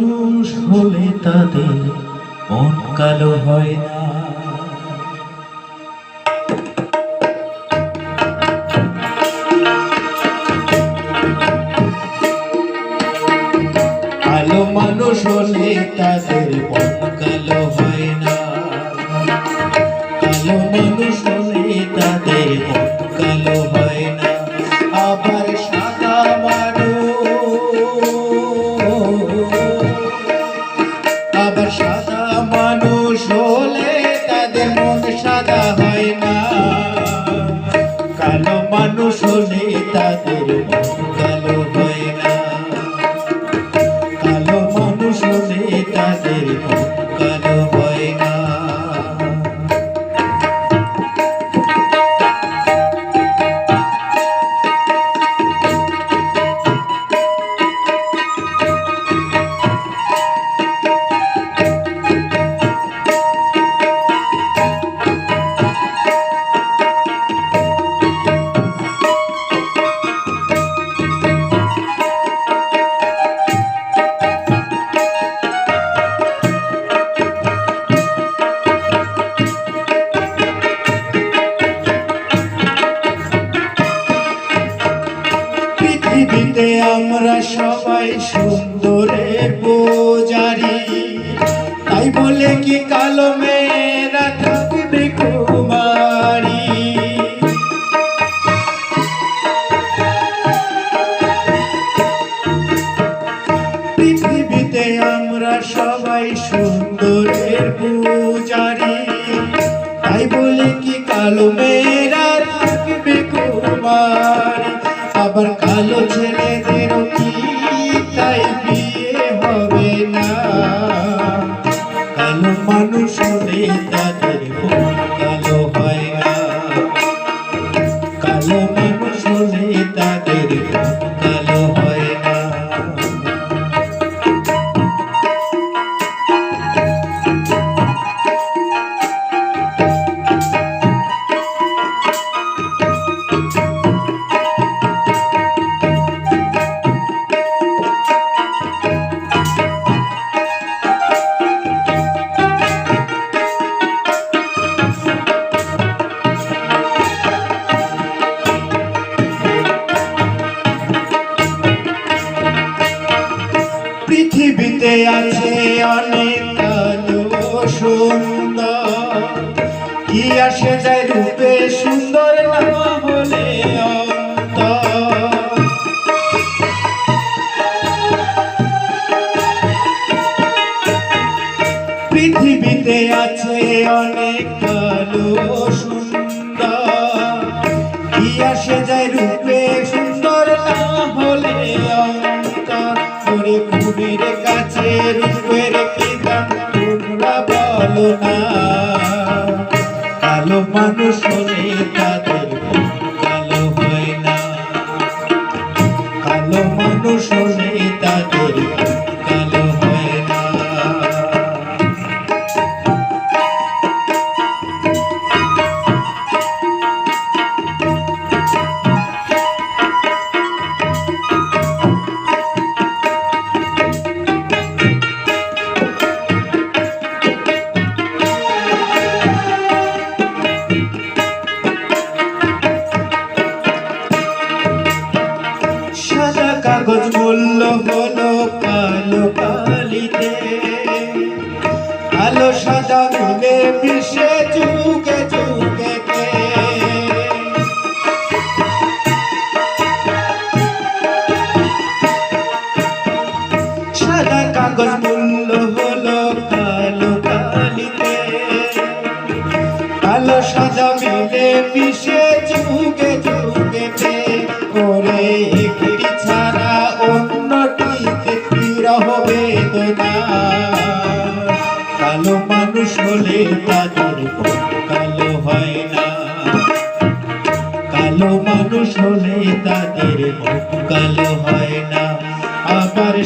মানুষ হলে তাদের মন কালো হয় না। কালো মানুষ হলে তাদের মন কালো হয় না। কালো মানুষ মানুষ সুন্দরের পূজারি। তাই বলে কি কালো মেয়েরা তাই হবে না। কালো মানুষ হলে তাদের কালো হয় না। কালো আছে অনেক সুন্দর। কি আসে যায় রূপে সুন্দর হলে পৃথিবীতে আছে অনেক কালো সুন্দর। কি আসে যায় রূপে বলো না কালো মানুষ হলে তাদের মূল্য হলো কালো কালিতে। কালো সাদা মিলে মিশে যুগে যুগেতে সাদা কাগজ মূল্য হলো কালো কালিতে। কালো সাদা মিলে মিশে কালো মানুষ হলে তাদের কালো হয় না। আবার